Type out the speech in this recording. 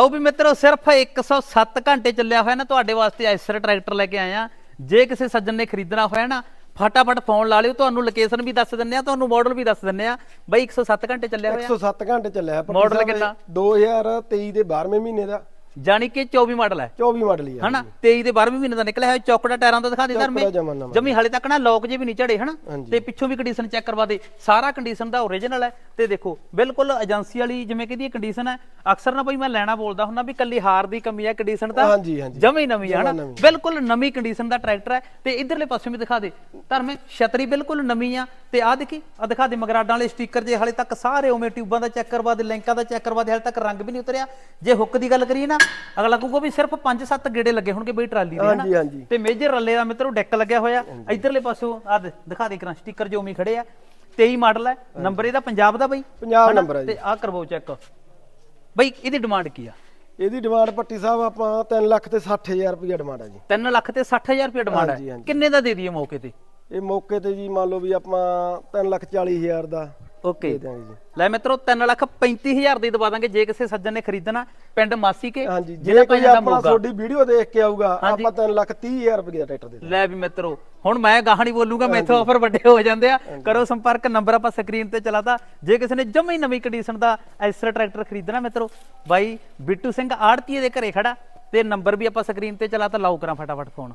ਉਹ ਵੀ ਮਿੱਤਰੋ ਸਿਰਫ 107 ਘੰਟੇ ਚੱਲਿਆ ਹੋਇਆ ਨਾ ਤੁਹਾਡੇ ਵਾਸਤੇ ਐਸਰ ਟਰੈਕਟਰ ਲੈ ਕੇ ਆਇਆ ਜੇ ਕਿਸੇ ਸੱਜਣ ਨੇ ਖਰੀਦਣਾ ਹੋਇਆ ਨਾ ਫਟਾਫਟ ਫੋਨ ਲਾ ਲਿਓ ਤੁਹਾਨੂੰ ਲੋਕੇਸ਼ਨ ਵੀ ਦੱਸ ਦਿੰਨੇ ਆ ਤੁਹਾਨੂੰ ਮਾਡਲ ਵੀ ਦੱਸ ਦਿੰਨੇ ਆ ਬਾਈ 107 ਘੰਟੇ ਚੱਲਿਆ ਹੋਇਆ। 107 ਘੰਟੇ ਚੱਲਿਆ Model ਕਿੰਨਾ? 2023 ਦੇ 12ਵੇਂ ਮਹੀਨੇ ਦਾ। ਜਾਣੀ ਕਿ 24 ਮਾਡਲ ਹੈ। 24 ਮਾਡਲ ਹੀ ਆ ਹਨਾ? 23 ਦੇ 12ਵੇਂ ਮਹੀਨੇ ਦਾ ਨਿਕਲਿਆ ਹੋਇਆ ਚੌਕੜਾ ਟਾਇਰਾਂ ਦਾ ਦਿਖਾ ਦੇ ਧਰਮੇ ਜਮਾਂ ਹਲੇ ਤੱਕ ਨਾ ਲੋਕ ਜੇ ਵੀ ਨਹੀਂ ਝੜੇ ਹਨਾ। ਤੇ ਪਿੱਛੋਂ ਵੀ ਕੰਡੀਸ਼ਨ ਚੈੱਕ ਕਰਵਾ ਦੇ। ਸਾਰਾ ਕੰਡੀਸ਼ਨ ਦਾ ਓਰੀਜਨਲ ਹੈ। ਤੇ ਦੇਖੋ ਬਿਲਕੁਲ ਏਜੰਸੀ ਵਾਲੀ ਜਿਵੇਂ ਕਿ ਦੀ ਕੰਡੀਸ਼ਨ ਹੈ। ਅਕਸਰ ਨਾ ਬਈ ਮੈਂ ਲੈਣਾ ਬੋਲਦਾ ਹੁੰਦਾ ਵੀ ਕੱਲੀ ਹਾਰ ਦੀ ਕਮੀ ਹੈ ਕੰਡੀਸ਼ਨ ਤਾਂ। ਜਮੀ ਨਵੀਂ ਹੈ ਹਨਾ। ਬਿਲਕੁਲ ਨਵੀਂ ਕੰਡੀਸ਼ਨ ਦਾ ਟਰੈਕਟਰ ਹੈ। ਤੇ ਇਧਰਲੇ ਪਾਸੇ ਵੀ ਦਿਖਾ ਦੇ। ਧਰਮੇ ਛਤਰੀ ਬਿਲਕੁਲ ਨਵੀਂ ਆ। ਤੇ ਆ ਦੇਖੀ ਆ ਦਿਖਾ ਦੇ ਮਗਰਾਡਾਂ ਵਾਲੇ ਸਟicker ਜੇ ਹਲੇ ਤੱਕ ਸਾਰੇ ਉਵੇਂ ਟਿਊਬਾਂ ਦਾ ਚੈੱਕ ਕਰਵਾ ਦੇ ਲਿੰਕਾਂ ਦਾ ਚੈੱਕ ਕਰਵਾ ਦੇ ਹਲੇ ਤੱਕ ਰੰਗ ਵੀ ਨਹੀਂ ਉਤਰਿਆ। ਜੇ ਹੁੱਕ ਦੀ ਗੱਲ ਕਰੀਏ ਨਾ ਅਗਲਾ ਕਹੂਗਾ ਵੀ ਸਿਰਫ 5-7 ਗੇੜੇ ਲੱਗੇ ਹੋਣਗੇ ਬਈ ਟਰਾਲੀ ਦੇ ਹਾਂਜੀ, ਹਾਂਜੀ। ਤੇ ਮੇਜਰ ਰੱਲੇ ਦਾ ਮਿੱਤਰੋ ਡੈਕ ਲੱਗਿਆ ਹੋਇਆ। ਇਧਰਲੇ ਪਾਸੋਂ ਆ ਦਿਖਾ ਦੇ ਕਰਾਂ ਸਟicker ਜੋ ਉਮੀ ਖੜੇ ਆ। 23 ਮਾਡਲ ਹੈ ਨੰਬਰ ਇਹਦਾ ਪੰਜਾਬ ਦਾ ਬਈ? ਪੰਜਾਬ ਹਨਾ? ਨੰਬਰ ਹੈ ਜੀ। ਤੇ ਆ ਕਰਵਾਓ ਚੈੱਕ ਬਈ ਇਹਦੀ ਡਿਮਾਂਡ ਕੀ ਆ? ਇਹਦੀ ਡਿਮਾਂਡ ਪੱਟੀ ਸਾਹਿਬ ਆਪਾਂ 3 ਲੱਖ ਤੇ 60000 ਰੁਪਏ ਡਿਮਾਂਡ ਹੈ ਜੀ। 3 ਲੱਖ ਤੇ 60000 ਰੁਪਏ ਡਿਮਾਂਡ ਹਾਂਜੀ, ਹੈ ਹਾਂਜੀ। ਕਿੰਨੇ ਦਾ ਦੇ ਦਈਏ ਮੌਕੇ ਤੇ? ਇਹ ਮੌਕੇ ਤੇ ਜੀ ਮੰਨ ਲਓ ਵੀ ਆਪਾਂ 3 ਲੱਖ 40000 ਦਾ ਓਕੇ। ਲੈ ਮਿੱਤਰੋ 3 ਲੱਖ 35000 ਦੀ ਦਵਾ ਦਾਂਗੇ ਜੇ ਕਿਸੇ ਸੱਜਣ ਨੇ ਖਰੀਦਣਾ ਪਿੰਡ ਮਾਸੀ ਕੇ ਹਾਂਜੀ ਜੇ ਕੋਈ ਆਪਣਾ। ਤੁਹਾਡੀ ਵੀਡੀਓ ਦੇਖ ਕੇ ਆਊਗਾ। ਆਪਾਂ 3 ਲੱਖ 30000 ਰੁਪਏ ਦਾ ਟਰੈਕਟਰ ਦੇ ਦਾਂਗੇ ਲੈ ਵੀ ਮਿੱਤਰੋ ਹੁਣ ਮੈਂ ਗਾਹਾਂ ਨਹੀਂ ਬੋਲੂਗਾ ਮੈਥੋਂ ਆਫਰ ਵੱਡੇ ਹੋ ਜਾਂਦੇ ਆ। ਕਰੋ ਸੰਪਰਕ ਨੰਬਰ ਆਪਾਂ ਸਕਰੀਨ ਤੇ ਚਲਾਤਾ। ਜੇ ਕਿਸੇ ਨੇ ਜਮੀ ਨਵੀਂ ਕੰਡੀਸ਼ਨ ਦਾ ਐਸਰ ਟਰੈਕਟਰ ਖਰੀਦਣਾ ਮਿੱਤਰੋ ਬਾਈ ਬਿੱਟੂ ਸਿੰਘ ਆੜਤੀਏ ਦੇ ਘਰੇ ਖੜਾ ਤੇ ਨੰਬਰ ਵੀ ਆਪਾਂ ਸਕਰੀਨ ਤੇ ਚਲਾਤਾ ਲਾਓ ਕਰਾਂ ਫਟਾਫਟ ਫੋਨ